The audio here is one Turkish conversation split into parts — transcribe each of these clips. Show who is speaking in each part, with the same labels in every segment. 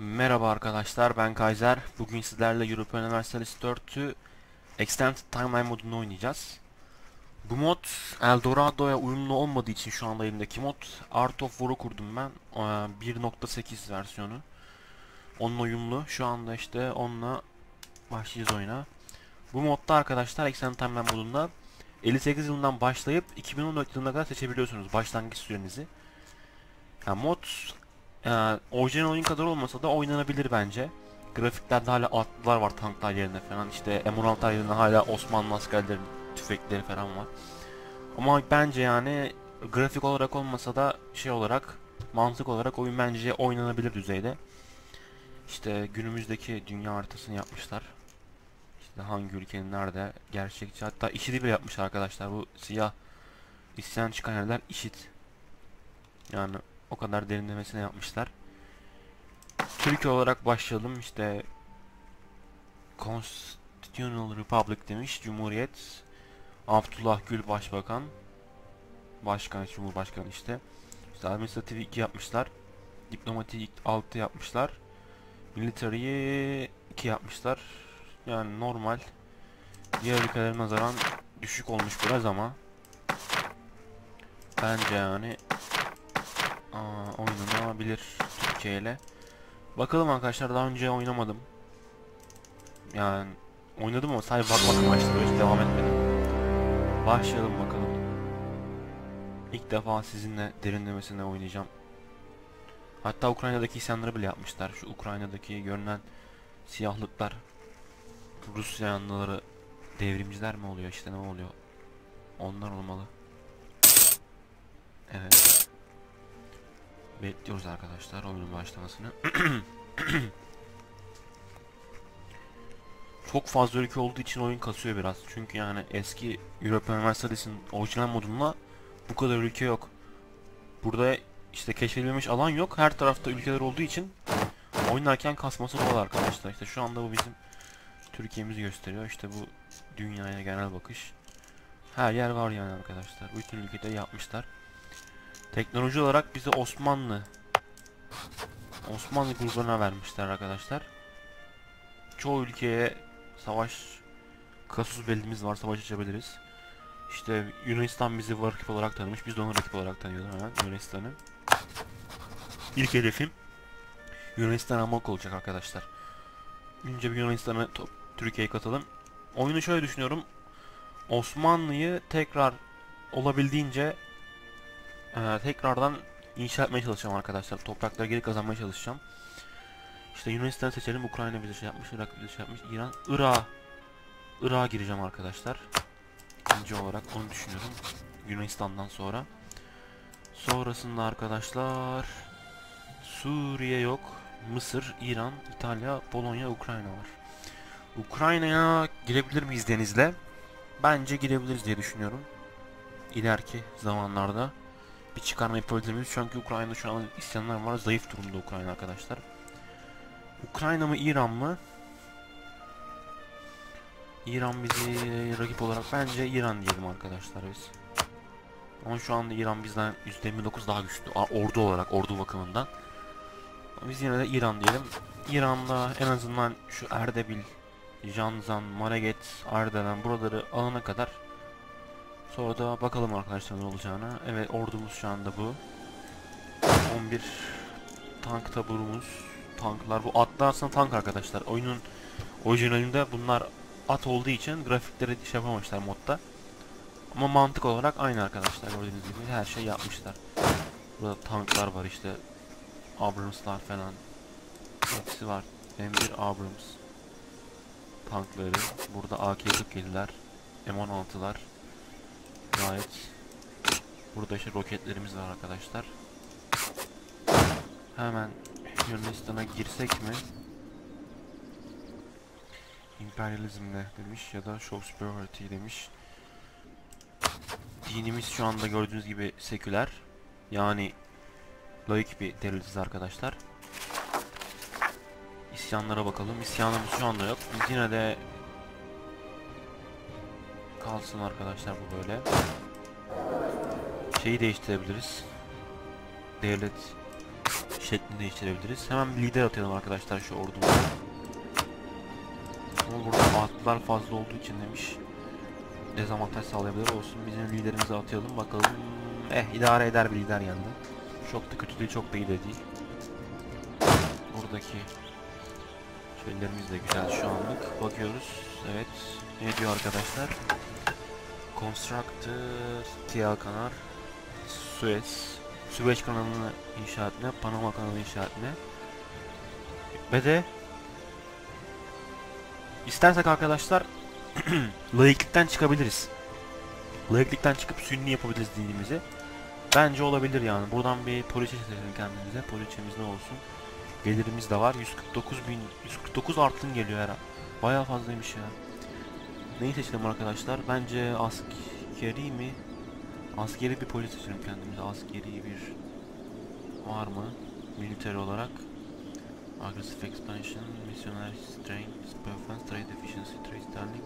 Speaker 1: Merhaba arkadaşlar ben Kaiser. Bugün sizlerle European Universalis 4'ü Extended Timeline modunu oynayacağız. Bu mod Eldorado'ya uyumlu olmadığı için şu anda elimdeki mod Art of War'u kurdum ben. Ee, 1.8 versiyonu. Onunla uyumlu. Şu anda işte onunla başlayacağız oyuna. Bu modda arkadaşlar Extended Timeline modunda 58 yılından başlayıp 2014 yılına kadar seçebiliyorsunuz başlangıç sürenizi. Yani mod ee, orijinal oyun kadar olmasa da oynanabilir bence. Grafiklerde hala atlılar var tanklar yerine falan. İşte M16 yerine hala Osmanlı askerlerinin tüfekleri falan var. Ama bence yani grafik olarak olmasa da şey olarak mantık olarak oyun bence oynanabilir düzeyde. İşte günümüzdeki dünya haritasını yapmışlar. İşte hangi ülkenin nerede gerçekçi hatta IŞİD'i bile yapmış arkadaşlar. Bu siyah isyan çıkan yerler IŞİD. Yani o kadar derinlemesine yapmışlar. Türkiye olarak başlayalım. İşte Constitutional Republic demiş Cumhuriyet. Abdullah Gül Başbakan. Başkan Cumhurbaşkanı işte. İşte administratif 2 yapmışlar. Diplomatik 6 yapmışlar. Military'yi 2 yapmışlar. Yani normal. Diğer ülkelere nazaran düşük olmuş biraz ama Bence yani oynanabilir Türkiye ile. Bakalım arkadaşlar daha önce oynamadım. Yani oynadım ama sadece bakmak amaçlı hiç devam etmedim. Başlayalım bakalım. İlk defa sizinle derinlemesine oynayacağım. Hatta Ukrayna'daki isyanları bile yapmışlar. Şu Ukrayna'daki görünen siyahlıklar Rus yanlıları devrimciler mi oluyor işte ne oluyor? Onlar olmalı. Evet. Bekliyoruz arkadaşlar oyunun başlamasını. Çok fazla ülke olduğu için oyun kasıyor biraz. Çünkü yani eski European Universalist'in orijinal modunda bu kadar ülke yok. Burada işte keşfedilmemiş alan yok. Her tarafta ülkeler olduğu için oynarken kasması doğal arkadaşlar. İşte şu anda bu bizim Türkiye'mizi gösteriyor. İşte bu dünyaya genel bakış. Her yer var yani arkadaşlar. Bütün ülkede yapmışlar. Teknoloji olarak bize Osmanlı Osmanlı grubuna vermişler arkadaşlar. Çoğu ülkeye savaş kasus beldimiz var savaş açabiliriz. İşte Yunanistan bizi rakip olarak tanımış. Biz de onu rakip olarak tanıyoruz hemen Yunanistan'ı. İlk hedefim Yunanistan almak olacak arkadaşlar. Önce bir Yunanistan'a Türkiye'ye katalım. Oyunu şöyle düşünüyorum. Osmanlı'yı tekrar olabildiğince ee, tekrardan inşa etmeye çalışacağım arkadaşlar. Toprakları geri kazanmaya çalışacağım. İşte Yunanistan seçelim. Ukrayna bize şey yapmış. Irak bize şey yapmış. İran. Irak. Irak'a gireceğim arkadaşlar. İkinci olarak onu düşünüyorum. Yunanistan'dan sonra. Sonrasında arkadaşlar Suriye yok. Mısır, İran, İtalya, Polonya, Ukrayna var. Ukrayna'ya girebilir miyiz denizle? Bence girebiliriz diye düşünüyorum. İleriki zamanlarda bir çıkarma yapabiliriz. Çünkü Ukrayna'da şu an isyanlar var. Zayıf durumda Ukrayna arkadaşlar. Ukrayna mı İran mı? İran bizi rakip olarak bence İran diyelim arkadaşlar biz. Ama şu anda İran bizden %29 daha güçlü. Ordu olarak, ordu bakımından. Biz yine de İran diyelim. İran'da en azından şu Erdebil, Janzan, Maraget, Ardalan buraları alana kadar Sonra da bakalım arkadaşlar ne olacağına. Evet ordumuz şu anda bu. 11 tank taburumuz. Tanklar bu atlar aslında tank arkadaşlar. Oyunun orijinalinde bunlar at olduğu için grafikleri şey yapamamışlar modda. Ama mantık olarak aynı arkadaşlar gördüğünüz gibi her şey yapmışlar. Burada tanklar var işte. Abrams'lar falan. Hepsi var. M1 Abrams tankları. Burada AK-47'ler. M16'lar. Gayet. Burada işte roketlerimiz var arkadaşlar. Hemen Yunanistan'a girsek mi? İmperyalizmle demiş ya da show demiş. Dinimiz şu anda gördüğünüz gibi seküler. Yani laik bir devletiz arkadaşlar. İsyanlara bakalım. İsyanımız şu anda yok. Biz yine de kalsın arkadaşlar bu böyle. Şeyi değiştirebiliriz. Devlet şeklini değiştirebiliriz. Hemen bir lider atayalım arkadaşlar şu ordumuza. Ama burada atlılar fazla olduğu için demiş. Dezavantaj sağlayabilir olsun. Bizim liderimizi atayalım bakalım. Eh idare eder bir lider geldi. Çok da kötü değil çok da iyi de değil. Buradaki şeylerimiz de güzel şu anlık. Bakıyoruz. Evet. Ne diyor arkadaşlar? Construct TL kanar Suez Süveyş kanalını inşa etme, Panama kanalı inşa etme. Ve de istersek arkadaşlar laiklikten çıkabiliriz. Laiklikten çıkıp sünni yapabiliriz dinimizi. Bence olabilir yani. Buradan bir poliçe seçelim kendimize. Poliçemiz ne olsun? Gelirimiz de var. 149 bin, 149 artın geliyor her an. Bayağı fazlaymış ya. Neyi seçelim arkadaşlar? Bence askeri mi? Askeri bir polis seçelim kendimize. Askeri bir var mı? Military olarak. Aggressive expansion, missionary strength, performance, trade efficiency, trade sterling.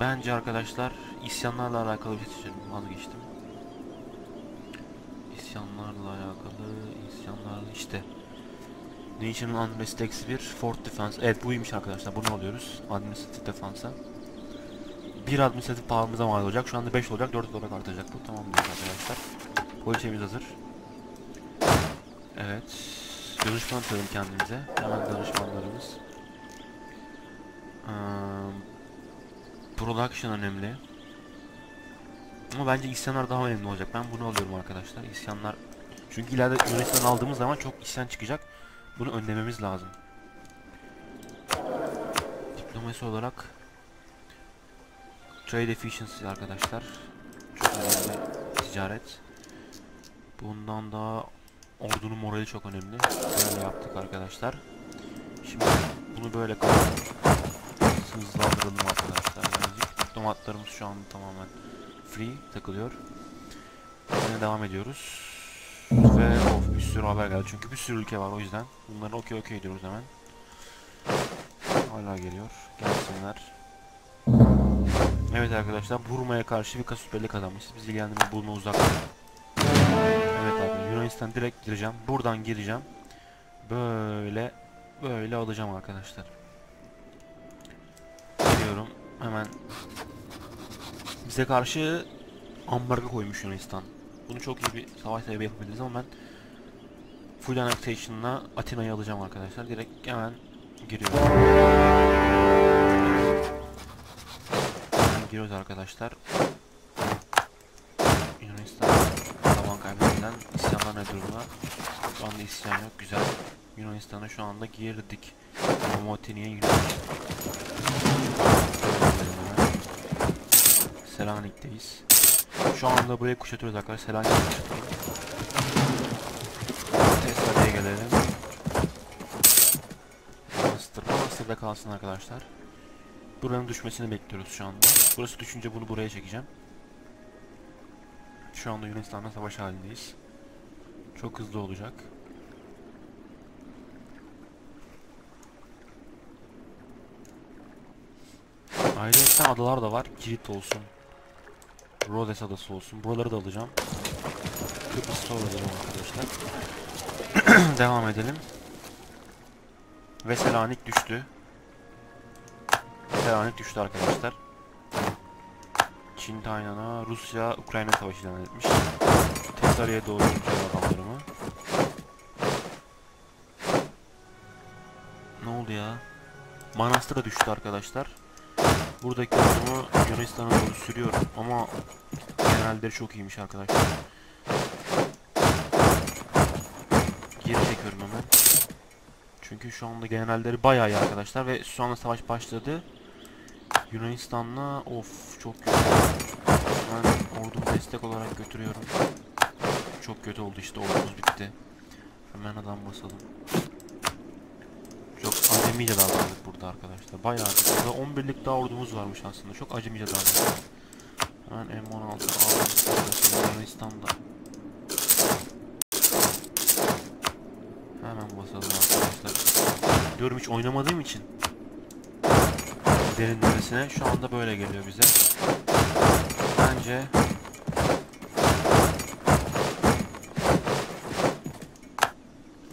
Speaker 1: Bence arkadaşlar isyanlarla alakalı bir şey seçelim. Vazgeçtim. İsyanlarla alakalı, isyanlarla işte. National Unrest eksi 1, Fort Defense. Evet buymuş arkadaşlar. Bunu alıyoruz. Administrative Defense'a. Bir administratif pahamıza mal olacak. Şu anda 5 olacak. 4 olarak artacak bu. Tamamdır arkadaşlar. Poliçemiz hazır. Evet. Danışman atalım kendimize. Hemen danışmanlarımız. Um, production önemli. Ama bence isyanlar daha önemli olacak. Ben bunu alıyorum arkadaşlar. İsyanlar çünkü ileride Yunanistan aldığımız zaman çok isyan çıkacak. Bunu önlememiz lazım. Diplomasi olarak Trade efficiency arkadaşlar. Çok önemli ticaret. Bundan daha ordunun morali çok önemli. Böyle yaptık arkadaşlar. Şimdi bunu böyle hızlandıralım arkadaşlar. Birazcık diplomatlarımız şu an tamamen free takılıyor. Yine devam ediyoruz. Ve of bir sürü haber geldi. Çünkü bir sürü ülke var o yüzden. Bunları okey okey diyoruz hemen. Hala geliyor. Gelsinler. Evet arkadaşlar Burma'ya karşı bir kasus belli kazanmışız. Biz ilgilendirme Burma uzak. Evet abi Yunanistan direkt gireceğim. Buradan gireceğim. Böyle böyle alacağım arkadaşlar. Giriyorum. Hemen bize karşı ambargo koymuş Yunanistan. Bunu çok iyi bir savaş sebebi yapabiliriz ama ben full annexation'la Atina'yı alacağım arkadaşlar. Direkt hemen giriyorum. Hemen giriyoruz arkadaşlar. Yunanistan zaman kaybedilen isyanlar ne durumda? Şu anda isyan yok. Güzel. Yunanistan'a şu anda girdik. Momotini'ye Yunanistan. Selanik'teyiz. Şu anda burayı kuşatıyoruz arkadaşlar. Kuşatıyoruz. Tesla'ya gelelim. Master. Master'da kalsın arkadaşlar. Buranın düşmesini bekliyoruz şu anda. Burası düşünce bunu buraya çekeceğim. Şu anda Yunanistan'la savaş halindeyiz. Çok hızlı olacak. Ayrıca adalar da var. Kilit olsun. Rhodes adası olsun. Buraları da alacağım. Kıbrıs'ta alacağım arkadaşlar. Devam edelim. Ve Selanik düştü. Selanik düştü arkadaşlar. Çin Taylan'a Rusya Ukrayna savaşı ilan etmiş. Tesariye doğru yürütüyor adamlarımı. Ne oldu ya? Manastır'a düştü arkadaşlar. Buradaki ordumu Yunanistan'a doğru sürüyorum ama generalleri çok iyiymiş arkadaşlar. Geri çekiyorum hemen. Çünkü şu anda generalleri bayağı iyi arkadaşlar ve şu anda savaş başladı. Yunanistan'la of çok kötü. Ben ordumu destek olarak götürüyorum. Çok kötü oldu işte ordumuz bitti. Hemen adam basalım. Acemice davrandık burada arkadaşlar. Bayağı bir. Burada 11'lik daha ordumuz varmış aslında. Çok acemice davrandık. Hemen M16 aldım. Yunanistan'da. Hemen basalım arkadaşlar. Diyorum hiç oynamadığım için derinlemesine şu anda böyle geliyor bize. Bence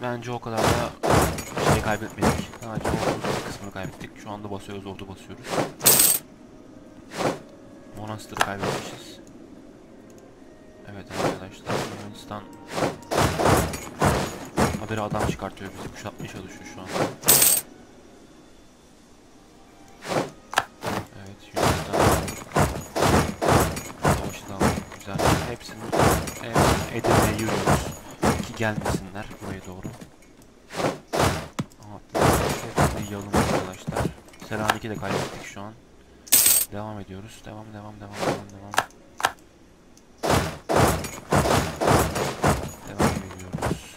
Speaker 1: bence o kadar da kaybetmedik. Sadece bir kısmını kaybettik. Şu anda basıyoruz, ordu basıyoruz. Monastır'ı kaybetmişiz. Evet arkadaşlar Yunanistan haberi adam çıkartıyor bizi kuşatmaya çalışıyor şu anda. Evet Yunanistan savaşı da aldık, güzel. Hepsini, hepsini Edirne'ye yürüyoruz ki gelmesinler buraya doğru. Aha, hepsini yalım Selanik'i de kaybettik şu an. Devam ediyoruz. Devam devam devam devam devam. Devam ediyoruz.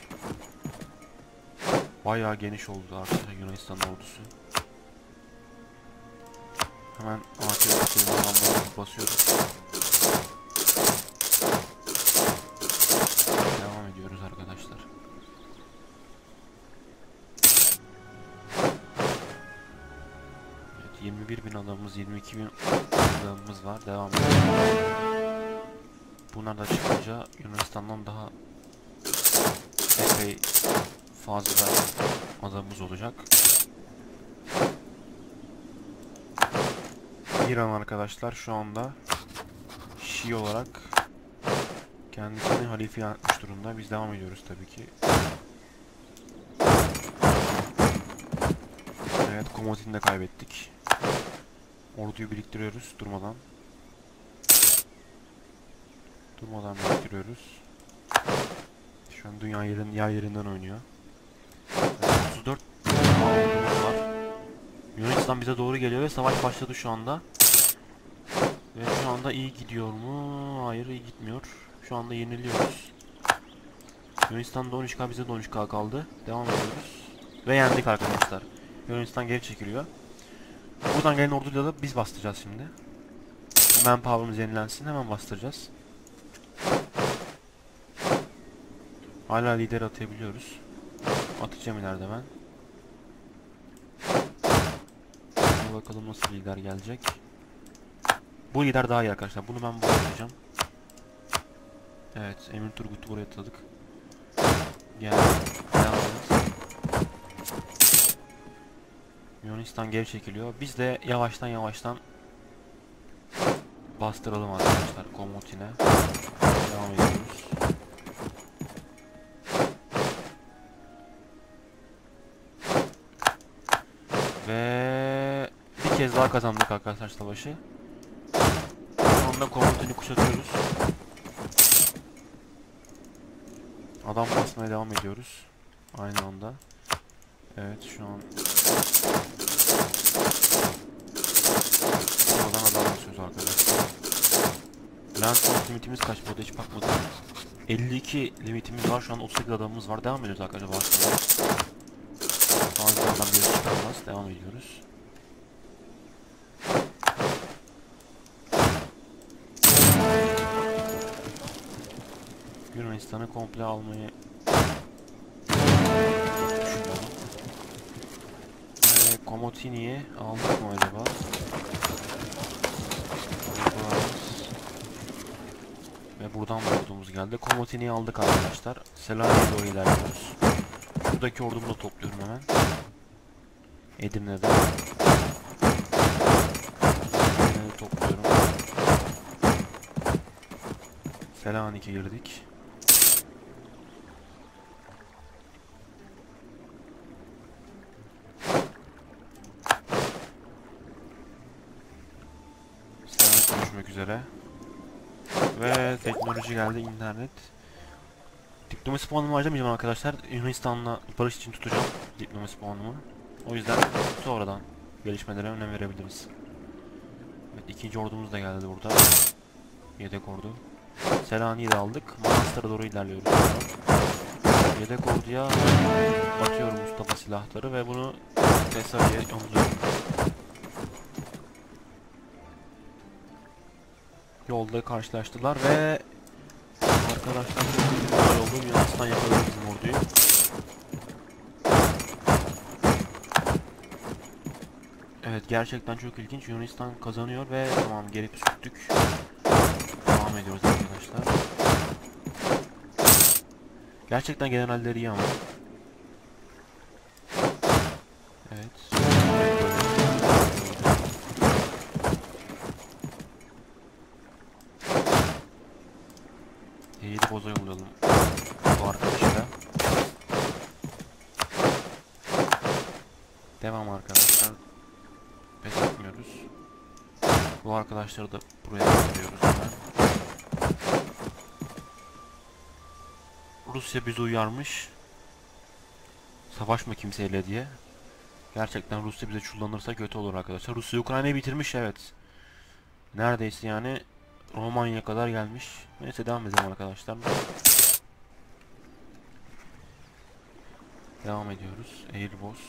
Speaker 1: Bayağı geniş oldu arkadaşlar Yunanistan ordusu. Hemen AKP'nin alanlarına basıyoruz. Devam ediyoruz arkadaşlar. 21 bin adamımız 22 bin adamımız var. Devam ediyoruz. Bunlar da çıkınca Yunanistan'dan daha epey fazla adamımız olacak. İran arkadaşlar şu anda Şii olarak kendisini halife etmiş durumda. Biz devam ediyoruz tabii ki. Evet Komodin'i de kaybettik. Orduyu biriktiriyoruz durmadan. Durmadan biriktiriyoruz. Şu an dünya yerin, yer yerinden oynuyor. Evet, 34 ordumuz var. Yunanistan bize doğru geliyor ve savaş başladı şu anda. Ve şu anda iyi gidiyor mu? Hayır iyi gitmiyor. Şu anda yeniliyoruz. Yunanistan'da 13k bize de 13k kaldı. Devam ediyoruz. Ve yendik arkadaşlar. Yunanistan geri çekiliyor. Buradan gelen orduyla da biz bastıracağız şimdi. Hemen power'ımız yenilensin. Hemen bastıracağız. Hala lider atabiliyoruz. Atacağım ileride ben. Şimdi bakalım nasıl lider gelecek. Bu lider daha iyi arkadaşlar. Bunu ben buraya atacağım. Evet, Emir Turgut'u buraya atadık. Gel. Devam et. Yunanistan geri çekiliyor. Biz de yavaştan yavaştan bastıralım arkadaşlar Komotine. Devam ediyoruz. Ve bir kez daha kazandık arkadaşlar savaşı. Şu anda Komotini kuşatıyoruz. Adam basmaya devam ediyoruz. Aynı anda. Evet şu an Oradan adam basıyoruz arkadaşlar. Land Force limitimiz kaç bu arada hiç bakmadım. 52 limitimiz var şu an 38 adamımız var. Devam ediyoruz arkadaşlar basmaya. Fazla adam geri çıkarmaz. Devam ediyoruz. Yunanistan'ı komple almayı Komotini'yi aldık mı acaba? Ve buradan da ordumuz geldi. Komotini'yi aldık arkadaşlar. Selanik'e doğru ilerliyoruz. Şuradaki ordumu da topluyorum hemen. Edirne'de. Edirne'de topluyorum. Selanik'e girdik. Selanik görüşmek üzere. Ve teknoloji geldi, internet. Diplomasi puanımı harcamayacağım arkadaşlar. Yunanistan'la barış için tutacağım diplomasi puanımı. O yüzden sonradan gelişmelere önem verebiliriz. Evet ikinci ordumuz da geldi burada. Yedek ordu. Selanik'i de aldık. Manastır'a doğru ilerliyoruz. Yedek orduya atıyorum Mustafa silahları ve bunu Tesari'ye yolluyorum. yolda karşılaştılar ve arkadaşlar yolda bir aslan yakaladı bizim orduyu. Evet gerçekten çok ilginç. Yunanistan kazanıyor ve tamam geri püskürttük. Devam ediyoruz arkadaşlar. Gerçekten generalleri iyi ama. Evet. Arkadaşları da buraya hemen. Rusya bizi uyarmış. Savaşma kimseyle diye. Gerçekten Rusya bize çullanırsa kötü olur arkadaşlar. Rusya Ukrayna'yı bitirmiş evet. Neredeyse yani Romanya kadar gelmiş. Neyse devam edelim arkadaşlar. Devam ediyoruz. Airbus.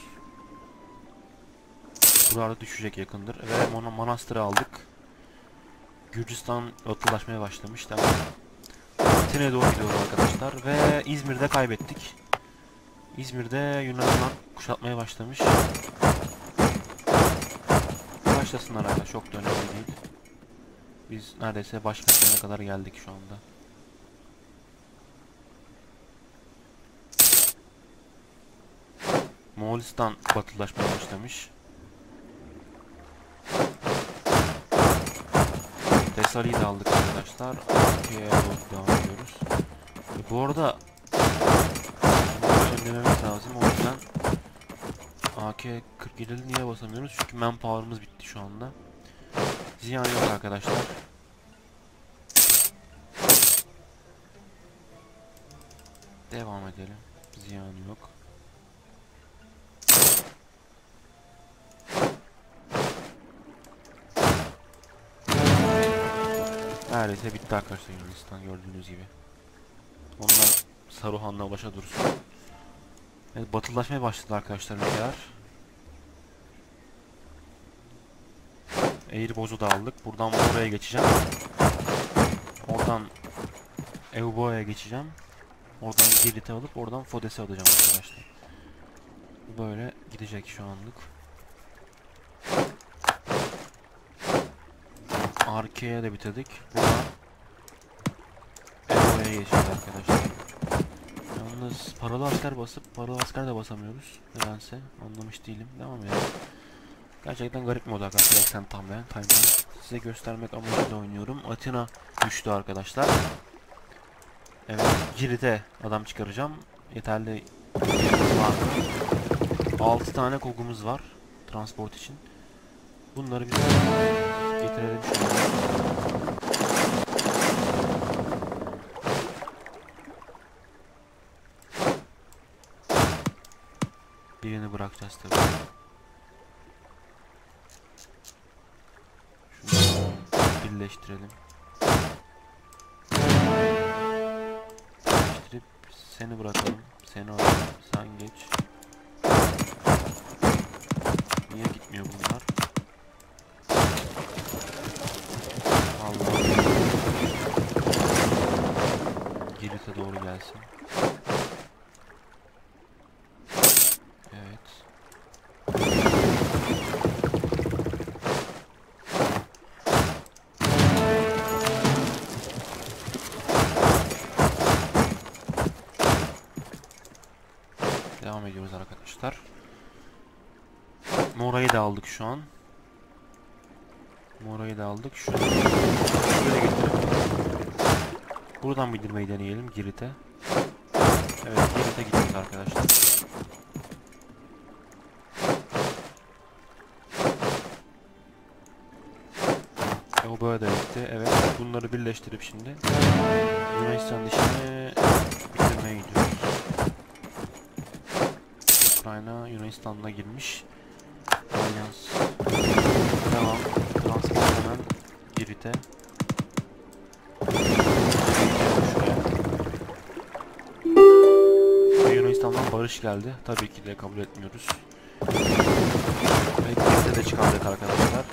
Speaker 1: Burada düşecek yakındır. Ve Mana Manastır'ı aldık. Gürcistan batılaşmaya başlamış. Devam. Atina'ya doğru gidiyoruz arkadaşlar. Ve İzmir'de kaybettik. İzmir'de Yunanistan kuşatmaya başlamış. Başlasınlar arkadaşlar. Çok da önemli değil. Biz neredeyse başkentine kadar geldik şu anda. Moğolistan batılaşmaya başlamış. Tesali'yi de aldık arkadaşlar. Arkaya doğru devam ediyoruz. E, bu arada önlememiz lazım. O yüzden AK-47'li niye basamıyoruz? Çünkü manpower'ımız bitti şu anda. Ziyan yok arkadaşlar. Devam edelim. Ziyan yok. Neredeyse bitti arkadaşlar Yunanistan gördüğünüz gibi. Onlar Saruhan'la başa dursun. Evet batılaşmaya başladı arkadaşlar ülkeler. Eğri da aldık. Buradan oraya geçeceğim. Oradan Euboa'ya geçeceğim. Oradan Girit'i alıp oradan Fodes'i alacağım arkadaşlar. Böyle gidecek şu anlık. Arkaya da bitirdik. Buradan Euboa'ya geçeceğiz arkadaşlar. Yalnız paralı asker basıp paralı asker de basamıyoruz. Nedense anlamış değilim. Devam edelim. Gerçekten garip mod arkadaşlar eksen tam ben timeline. Size göstermek amacıyla oynuyorum. Atina düştü arkadaşlar. Evet Girit'e adam çıkaracağım. Yeterli var. 6 tane kogumuz var transport için. Bunları biz getirelim şöyle. Birini bırakacağız tabii. Şunu birleştirelim. Birleştirip seni bırakalım. Seni alalım. Sen geç. Niye gitmiyor bunlar? Allah. Girit'e doğru gelsin. Evet. Devam ediyoruz arkadaşlar. Mora'yı da aldık şu an. Mora'yı da aldık. Şunu şöyle getirip buradan bildirmeyi deneyelim Girit'e. Evet Girit'e gidiyoruz arkadaşlar. E, o böyle de bitti. Evet bunları birleştirip şimdi Yunanistan işini bitirmeye gidiyoruz. Ukrayna Yunanistan'la girmiş. Alyans. Girit'e. Ve Yunanistan'dan barış geldi. Tabii ki de kabul etmiyoruz. Ve Girit'e de çıkardık arkadaşlar.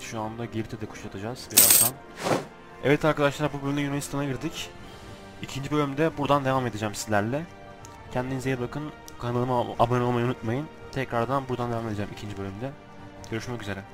Speaker 1: Şu anda Girit'e de kuşatacağız birazdan. Evet arkadaşlar bu bölümde Yunanistan'a girdik. İkinci bölümde buradan devam edeceğim sizlerle. Kendinize iyi bakın. Kanalıma abone olmayı unutmayın. Tekrardan buradan devam edeceğim ikinci bölümde. Görüşmek üzere.